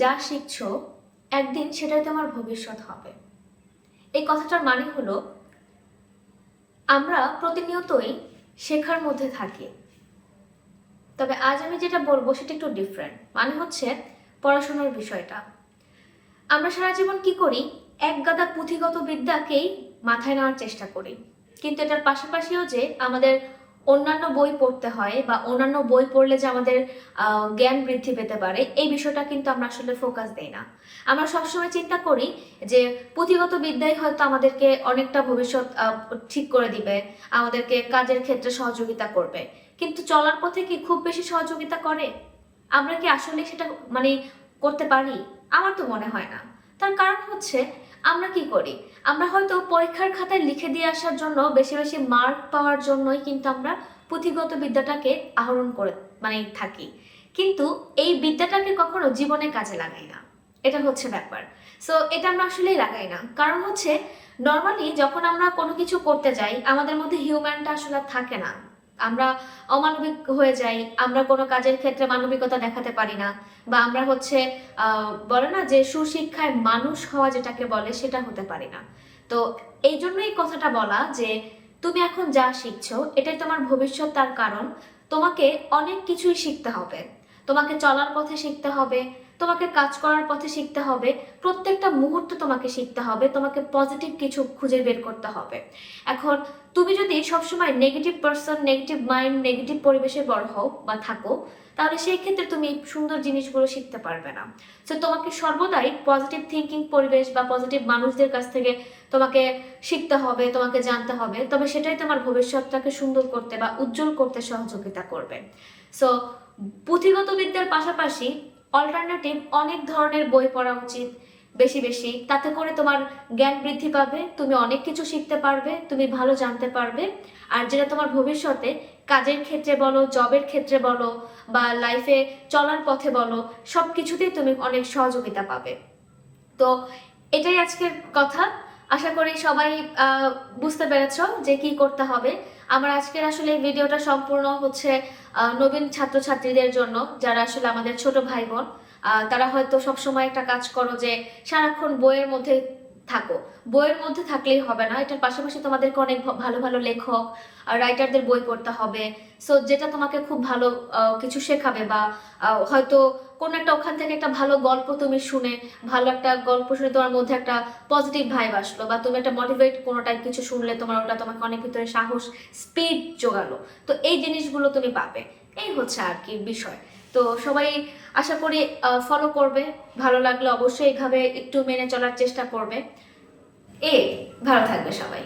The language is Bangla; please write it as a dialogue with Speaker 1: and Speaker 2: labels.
Speaker 1: যা শিখছ, একদিন সেটাই তোমার ভবিষ্যৎ হবে। এই কথাটার মানে হলো, আমরা প্রতিনিয়তই শেখার মধ্যে থাকি। তবে আজ আমি যেটা বলব সেটা একটু ডিফারেন্ট মানে হচ্ছে পড়াশোনার বিষয়টা। আমরা সারা জীবন কি করি? এক গাদা পুঁথিগত বিদ্যাকেই মাথায় নেওয়ার চেষ্টা করি। কিন্তু এটার পাশাপাশিও যে আমাদের অন্যান্য বই পড়তে হয় বা অন্যান্য বই পড়লে যে আমাদের জ্ঞান বৃদ্ধি পেতে পারে, এই বিষয়টা কিন্তু আমরা আসলে ফোকাস দেই না। আমরা সবসময় চিন্তা করি যে পুঁথিগত বিদ্যাই হয়তো আমাদেরকে অনেকটা ভবিষ্যৎ ঠিক করে দিবে, আমাদেরকে কাজের ক্ষেত্রে সহযোগিতা করবে। কিন্তু চলার পথে কি খুব বেশি সহযোগিতা করে? আমরা কি আসলে সেটা মানে করতে পারি? আমার তো মনে হয় না। তার কারণ হচ্ছে আমরা কি করি? আমরা হয়তো পরীক্ষার খাতায় লিখে দিয়ে আসার জন্য বেশি বেশি মার্ক পাওয়ার জন্যই কিন্তু আমরা পুঁথিগত বিদ্যাটাকে আহরণ করে মানে থাকি। কিন্তু এই বিদ্যাটাকে কখনো জীবনে কাজে লাগাই না। এটা হচ্ছে ব্যাপার। সো এটা আমরা আসলেই লাগাই না। কারণ হচ্ছে নর্মালি যখন আমরা কোনো কিছু করতে যাই, আমাদের মধ্যে হিউম্যানটা আসলে থাকে না। আমরা অমানবিক হয়ে যাই, আমরা কোনো কাজের ক্ষেত্রে মানবিকতা দেখাতে পারি না। বা আমরা হচ্ছে বলে না যে সুশিক্ষায় মানুষ হওয়া যেটাকে বলে সেটা হতে পারি না। তো এই জন্যই কথাটা বলা যে তুমি এখন যা শিখছো, এটাই তোমার ভবিষ্যৎ, তার কারণ। তোমাকে অনেক কিছুই শিখতে হবে। তোমাকে চলার পথে শিখতে হবে। তোমাকে কাজ করার পথে শিখতে হবে। প্রত্যেকটা মুহূর্ত তোমাকে শিখতে হবে। তোমাকে পজিটিভ কিছু খুঁজে বের করতে হবে। এখন, তুমি যদি সবসময় negative person negative mind negative পরিবেশে বড় হও বা থাকো, তাহলে সেই ক্ষেত্রে তুমি সুন্দর জিনিসগুলো শিখতে পারবে না। তো তোমাকে সর্বদাই পজিটিভ থিঙ্কিং পরিবেশ বা পজিটিভ মানুষদের কাছ থেকে তোমাকে শিখতে হবে, তোমাকে জানতে হবে। তবে সেটাই তোমার ভবিষ্যৎটাকে সুন্দর করতে বা উজ্জ্বল করতে সহযোগিতা করবে। সো পুঁথিগত বিদ্যার পাশাপাশি অল্টারনেটিভ অনেক ধরনের বই পড়া উচিত। বেশি বেশি। তাতে করে তোমার জ্ঞান বৃদ্ধি পাবে, তুমি অনেক কিছু শিখতে পারবে, তুমি ভালো জানতে পারবে। আর যেটা তোমার ভবিষ্যতে কাজের ক্ষেত্রে বলো, জবের ক্ষেত্রে বলো, বা লাইফে চলার পথে বলো সব কিছুতেই তুমি অনেক সহযোগিতা পাবে। তো এটাই আজকের কথা। আশা করি সবাই বুঝতে পেরেছ যে কি করতে হবে। আমার আজকের আসলে এই ভিডিওটা সম্পূর্ণ হচ্ছে নবীন ছাত্রছাত্রীদের জন্য, যারা আসলে আমাদের ছোট ভাই বোন তারা হয়তো সবসময় একটা কাজ করো যে সারাক্ষণ বইয়ের মধ্যে থাকো। বইয়ের মধ্যে থাকলেই হবে না। এটার পাশাপাশি তোমাদেরকে অনেক ভালো ভালো লেখক রাইটারদের বই পড়তে হবে। সো যেটা তোমাকে খুব ভালো কিছু শেখাবে বা হয়তো কোন একটা ওখান থেকে একটা ভালো গল্প তুমি শুনে, ভালো একটা গল্প শুনে তোমার মধ্যে একটা পজিটিভ ভাইব আসলো বা তুমি একটা মোটিভেট কোনো টাইপ কিছু শুনলে তোমার ওটা তোমাকে অনেক ভিতরে সাহস স্পিড জোগালো। তো এই জিনিসগুলো তুমি পাবে। এই হচ্ছে আর কি বিষয়। তো সবাই আশা করি ফলো করবে। ভালো লাগলে অবশ্যই এইভাবে একটু মেনে চলার চেষ্টা করবে। এ ভালো থাকবে সবাই।